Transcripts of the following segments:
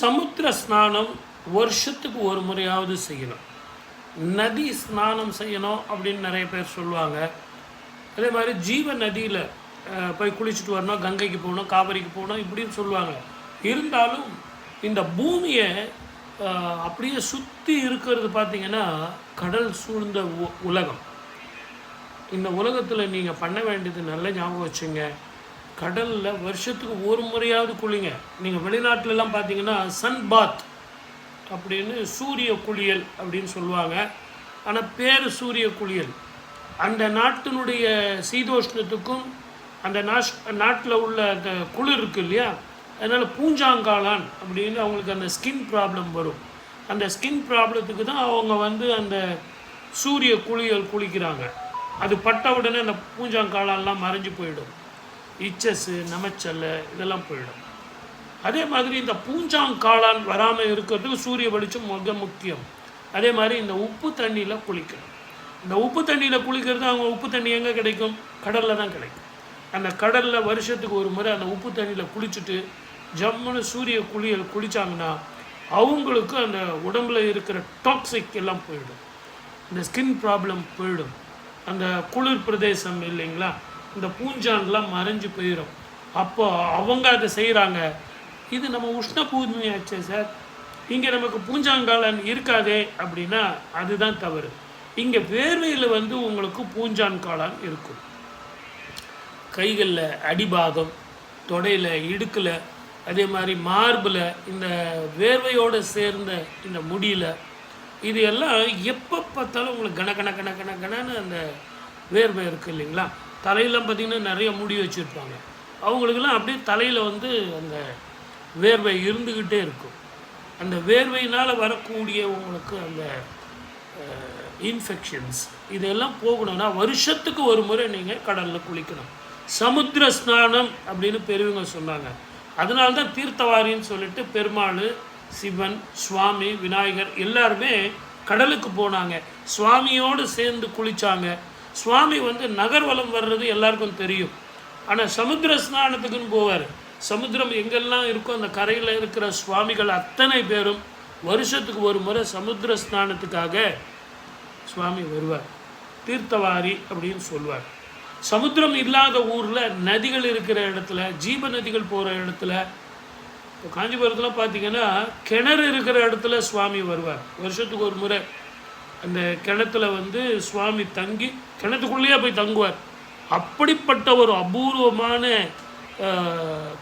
சமுத்திர ஸ்நானம் வருஷத்துக்கு ஒரு முறையாவது செய்யணும். நதி ஸ்நானம் செய்யணும் அப்படின்னு நிறைய பேர் சொல்லுவாங்க. அதே மாதிரி ஜீவ நதியில் போய் குளிச்சுட்டு வரணும் கங்கைக்கு போகணும் காவிரிக்கு போகணும் இப்படின்னு சொல்லுவாங்க. இருந்தாலும் இந்த பூமியை அப்படியே சுற்றி இருக்கிறது பார்த்திங்கன்னா கடல் சூழ்ந்த உ- உலகம். இந்த உலகத்தில் நீங்கள் பண்ண வேண்டியது நல்ல ஞாபகம் வச்சுங்க. கடலில் வருஷத்துக்கு ஒரு முறையாவது குளிங்க. நீங்கள் வெளிநாட்டிலலாம் பார்த்தீங்கன்னா சன் பாத் அப்படின்னு சூரிய குளியல் அப்படின்னு சொல்லுவாங்க. ஆனால் பேர் சூரிய குளியல். அந்த நாட்டினுடைய சீதோஷ்ணத்துக்கும் அந்த நாஷ் நாட்டில் உள்ள அந்த குளிர் இருக்கு இல்லையா? அதனால் பூஞ்சாங்காளான் அப்படின்னு அவங்களுக்கு அந்த ஸ்கின் ப்ராப்ளம் வரும். அந்த ஸ்கின் ப்ராப்ளத்துக்கு தான் அவங்க வந்து அந்த சூரிய குளியல் குளிக்கிறாங்க. அது பட்ட உடனே அந்த பூஞ்சாங்காளான்லாம் மறைஞ்சு போயிடும். இச்சஸ்ஸு நமச்சல்ல இதெல்லாம் போயிடும். அதே மாதிரி இந்த பூஞ்சாங்காளான் வராமல் இருக்கிறதுக்கு சூரிய வெளிச்சம் மிக முக்கியம். அதே மாதிரி இந்த உப்பு தண்ணியில் குளிக்கணும். இந்த உப்பு தண்ணியில் குளிக்கிறது அவங்க உப்பு தண்ணி எங்கே கிடைக்கும்? கடலில் தான் கிடைக்கும். அந்த கடலில் வருஷத்துக்கு ஒரு முறை அந்த உப்பு தண்ணியில் குளிச்சுட்டு ஜம்முன்னு சூரிய குளியல் குளித்தாங்கன்னா அவங்களுக்கு அந்த உடம்புல இருக்கிற டாக்ஸிக் எல்லாம் போயிடும். இந்த ஸ்கின் ப்ராப்ளம் போயிடும். அந்த குளிர் பிரதேசம் இல்லைங்களா? இந்த பூஞ்சான்லாம் மறைஞ்சு போயிடும் அப்போ அவங்க அதை செய்கிறாங்க இது நம்ம உஷ்ண பூமியாச்சே சார். இங்கே நமக்கு பூஞ்சாங்காலன் இருக்காதே அப்படின்னா அதுதான் தவறு. இங்கே வேர்வையில் வந்து உங்களுக்கு பூஞ்சான் காளான் இருக்கும். கைகளில் அடிபாகம் தொடையில் இடுக்கில் அதே மாதிரி மார்பில் இந்த வேர்வையோடு சேர்ந்த இந்த முடியில் இது எல்லாம் எப்போ பார்த்தாலும் உங்களுக்கு கன கன கன கன கனன்னு அந்த வேர்வை இருக்குது இல்லைங்களா? தலையெல்லாம் பார்த்திங்கன்னா நிறைய மூடி வச்சுருப்பாங்க. அவங்களுக்கெல்லாம் அப்படியே தலையில் வந்து அந்த வேர்வை இருந்துக்கிட்டே இருக்கும். அந்த வேர்வையினால் வரக்கூடிய உங்களுக்கு அந்த இன்ஃபெக்ஷன்ஸ் இதெல்லாம் போகணும்னா வருஷத்துக்கு ஒரு முறை நீங்கள் கடலில் குளிக்கணும். சமுத்திர ஸ்நானம் அப்படின்னு பெரியவங்க சொன்னாங்க. அதனால தான் தீர்த்தவாரின்னு சொல்லிட்டு பெருமாள் சிவன் சுவாமி விநாயகர் எல்லாருமே கடலுக்கு போனாங்க. சுவாமியோடு சேர்ந்து குளித்தாங்க சுவாமி வந்து நகர்வலம் வர்றது எல்லாருக்கும் தெரியும். ஆனால் சமுத்திர ஸ்நானத்துக்குன்னு போவார். சமுத்திரம் எங்கெல்லாம் இருக்கோ அந்த கரையில் இருக்கிற சுவாமிகள் அத்தனை பேரும் வருஷத்துக்கு ஒரு முறை சமுத்திர ஸ்நானத்துக்காக சுவாமி வருவார். தீர்த்தவாரி அப்படின்னு சொல்லுவார் சமுத்திரம் இல்லாத ஊரில் நதிகள் இருக்கிற இடத்துல ஜீவ நதிகள் போகிற இடத்துல இப்போ காஞ்சிபுரத்தில் பார்த்தீங்கன்னா கிணறு இருக்கிற இடத்துல சுவாமி வருவார். வருஷத்துக்கு ஒரு முறை அந்த கிணத்துல வந்து சுவாமி தங்கி கிணத்துக்குள்ளேயே போய் தங்குவார். அப்படிப்பட்ட ஒரு அபூர்வமான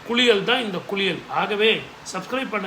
குளியல் தான் இந்த குளியல். ஆகவே சப்ஸ்கிரைப் பண்ண